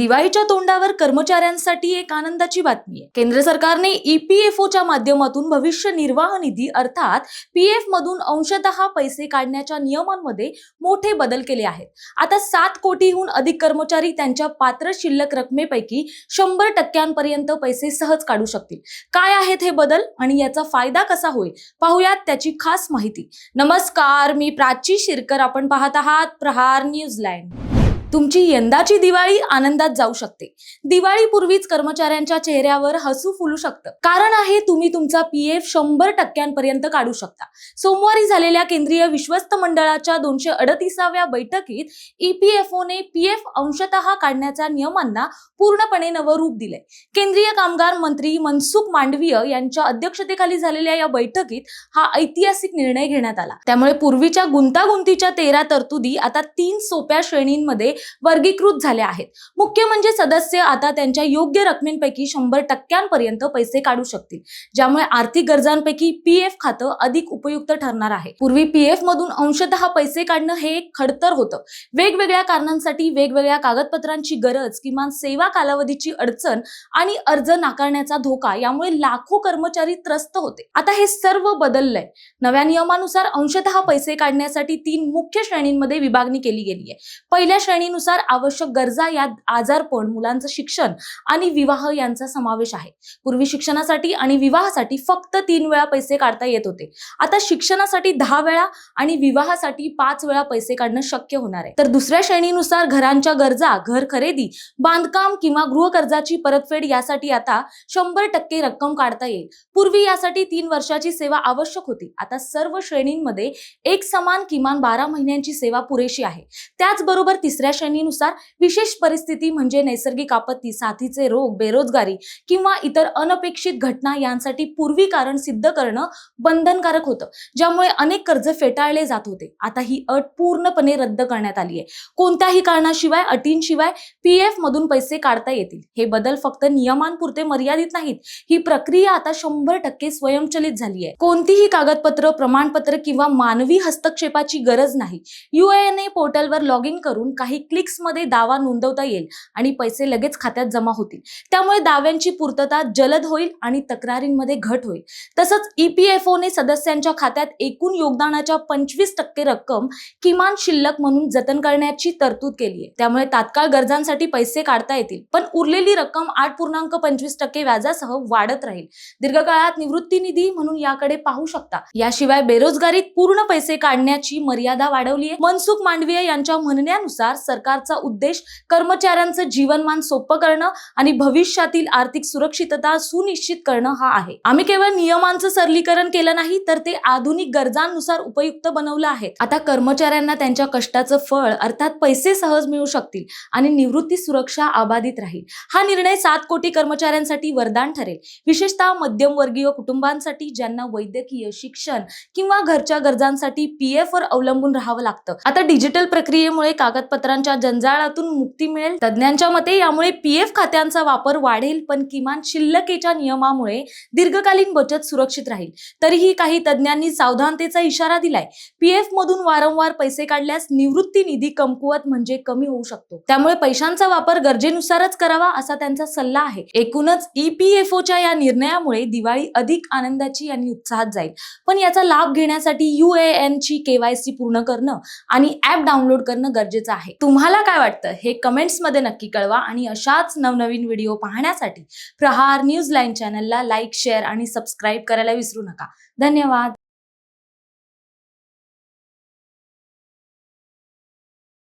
दिवाळीच्या तोंडावर कर्मचाऱ्यांसाठी एक आनंदाची बातमी आहे. केंद्र सरकारने ईपीएफओच्या माध्यमातून भविष्य निर्वाह निधी अर्थात पीएफ मधून अंशतः पैसे काढण्याच्या नियमांमध्ये मोठे बदल केले आहेत. आता सात कोटीहून अधिक कर्मचारी त्यांच्या पात्र शिल्लक रकमेपैकी शंभर टक्क्यांपर्यंत पैसे सहज काढू शकतील. काय आहेत हे बदल आणि याचा फायदा कसा होईल? पाहुयात त्याची खास माहिती. नमस्कार मी प्राची शिरकर. आपण पाहत आहात प्रहार न्यूझीलँड तुमची यंदाची दिवाळी आनंदात जाऊ शकते. दिवाळीपूर्वीच कर्मचाऱ्यांच्या चेहऱ्यावर हसू फुलू शकतं. कारण आहे तुम्ही तुमचा पीएफ शंभर टक्क्यांपर्यंत काढू शकता. सोमवारी झालेल्या केंद्रीय विश्वस्त मंडळाच्या दोनशे अडतीसाव्या बैठकीत E पी पीएफ अंशतः काढण्याच्या नियमांना पूर्णपणे नवं रूप दिलंय. केंद्रीय कामगार मंत्री मनसुख मांडवीय यांच्या अध्यक्षतेखाली झालेल्या या बैठकीत हा ऐतिहासिक निर्णय घेण्यात आला. त्यामुळे पूर्वीच्या गुंतागुंतीच्या तेरा तरतुदी आता तीन सोप्या श्रेणींमध्ये वर्गीकृत झाले आहेत. मुख्य म्हणजे सदस्य आता त्यांच्या योग्य रकमेपैकी शंभर टक्क्यांपर्यंत पैसे काढू शकतील. ज्यामुळे आर्थिक गरजांपैकी पीएफ खातं अधिक उपयुक्त ठरणार आहे. पूर्वी पीएफ मधून अंशतः पैसे काढणं हे एक खडतर होतं. वेगवेगळ्या कारणांसाठी वेगवेगळ्या कागदपत्रांची गरज किमान सेवा कालावधीची अडचण आणि अर्ज नाकारण्याचा धोका यामुळे लाखो कर्मचारी त्रस्त होते. आता हे सर्व बदललंय. नव्या नियमानुसार अंशतः पैसे काढण्यासाठी तीन मुख्य श्रेणींमध्ये विभागणी केली गेली आहे पहिल्या श्रेणी श्रेणीनुसार आवश्यक गरजा यात आजारपण मुलांचं शिक्षण आणि विवाह यांचा समावेश आहे. पूर्वी शिक्षणासाठी आणि विवाहासाठी फक्त तीन वेळा पैसे काढता येत होते. आता शिक्षणासाठी दहा वेळा आणि विवाहासाठी पाच वेळा पैसे काढणं शक्य होणार आहे. तर दुसऱ्या श्रेणीनुसार घरांच्या गरजा घर खरेदी बांधकाम किंवा गृहकर्जाची परतफेड यासाठी आता शंभर टक्के रक्कम काढता येईल. पूर्वी यासाठी तीन वर्षाची सेवा आवश्यक होती. आता सर्व श्रेणींमध्ये एक समान किमान बारा महिन्यांची सेवा पुरेशी आहे. त्याचबरोबर तिसऱ्या श्रेणीनुसार विशेष परिस्थिती म्हणजे नैसर्गिक आपत्ती साथीचे रोग बेरोजगारी किंवा इतर अनपेक्षित घटना यांसाठी पूर्वी कारण सिद्ध करणं बंधनकारक होतं ज्यामुळे अनेक कर्ज फेटाळले जात होते. आता ही अट पूर्णपणे रद्द करण्यात आली आहे. कोणत्याही कारणाशिवाय अटींशिवाय पीएफ मधून पैसे काढता येतील. हे बदल फक्त नियमांपुरते मर्यादित नाहीत. ही प्रक्रिया आता शंभर टक्के स्वयंचलित झाली आहे. कोणतीही कागदपत्र प्रमाणपत्र किंवा मानवी हस्तक्षेपाची गरज नाही. युएएनए पोर्टलवर लॉग इन करून काही क्लिक्समध्ये दावा नोंदवता येईल आणि पैसे लगेच खात्यात जमा होतील. त्यामुळे दाव्यांची पूर्तता जलद होईल आणि तक्रारींमध्ये घट होईल. तसंच ईपीएफओने सदस्यांच्या खात्यात एकूण योगदानाच्या पंचवीस टक्के रक्कम किमान शिल्लक म्हणून जतन करण्याची तरतूद केली आहे त्यामुळे तात्काळ गरजांसाठी पैसे काढता येतील पण उरलेली रक्कम आठ पूर्णांक पंचवीस टक्के व्याजासह वाढत राहील. दीर्घकाळात निवृत्ती निधी म्हणून याकडे पाहू शकता. याशिवाय बेरोजगारीत पूर्ण पैसे काढण्याची मर्यादा वाढवली आहे मनसुख मांडवीय यांच्या म्हणण्यानुसार सरकारचा उद्देश कर्मचाऱ्यांचं जीवनमान सोपं करणं आणि भविष्यातील आर्थिक सुरक्षितता सुनिश्चित करणं हा आहे. आम्ही केवळ नियमांचं सरलीकरण केलं नाही तर ते आधुनिक गरजांनुसार उपयुक्त बनवलं आहे आता कर्मचाऱ्यांना त्यांच्या कष्टाचं फळ अर्थात पैसे सहज मिळू शकतील आणि निवृत्ती सुरक्षा अबाधित राहील. हा निर्णय सात कोटी कर्मचाऱ्यांसाठी वरदान ठरेल. विशेषतः मध्यमवर्गीय कुटुंबांसाठी ज्यांना वैद्यकीय शिक्षण किंवा घरच्या गरजांसाठी पीएफ वर अवलंबून राहावं लागतं. आता डिजिटल प्रक्रियेमुळे कागदपत्रां कागदपत्रांच्या जंजाळातून मुक्ती मिळेल. तज्ज्ञांच्या मते यामुळे पीएफ खात्यांचा वापर वाढेल पण किमान शिल्लकेच्या नियमामुळे दीर्घकालीन बचत सुरक्षित राहील. तरीही काही तज्ज्ञांनी सावधानतेचा इशारा दिलाय. पीएफ मधून वारंवार पैसे काढल्यास निवृत्ती निधी कमकुवत म्हणजे कमी होऊ शकतो. त्यामुळे पैशांचा वापर गरजेनुसारच करावा असा त्यांचा सल्ला आहे. एकूणच ईपीएफओच्या या निर्णयामुळे दिवाळी अधिक आनंदाची आणि उत्साहात जाईल. पण याचा लाभ घेण्यासाठी यू ए एन ची केवायसी पूर्ण करणं आणि ऍप डाउनलोड करणं गरजेचं आहे. तुम्हाला काय वाटतं? हे कमेंट्समध्ये नक्की कळवा आणि अशाच नवनवीन व्हिडिओ पाहण्यासाठी प्रहार न्यूज लाईन चॅनलला लाईक शेअर आणि सबस्क्राईब करायला विसरू नका. धन्यवाद.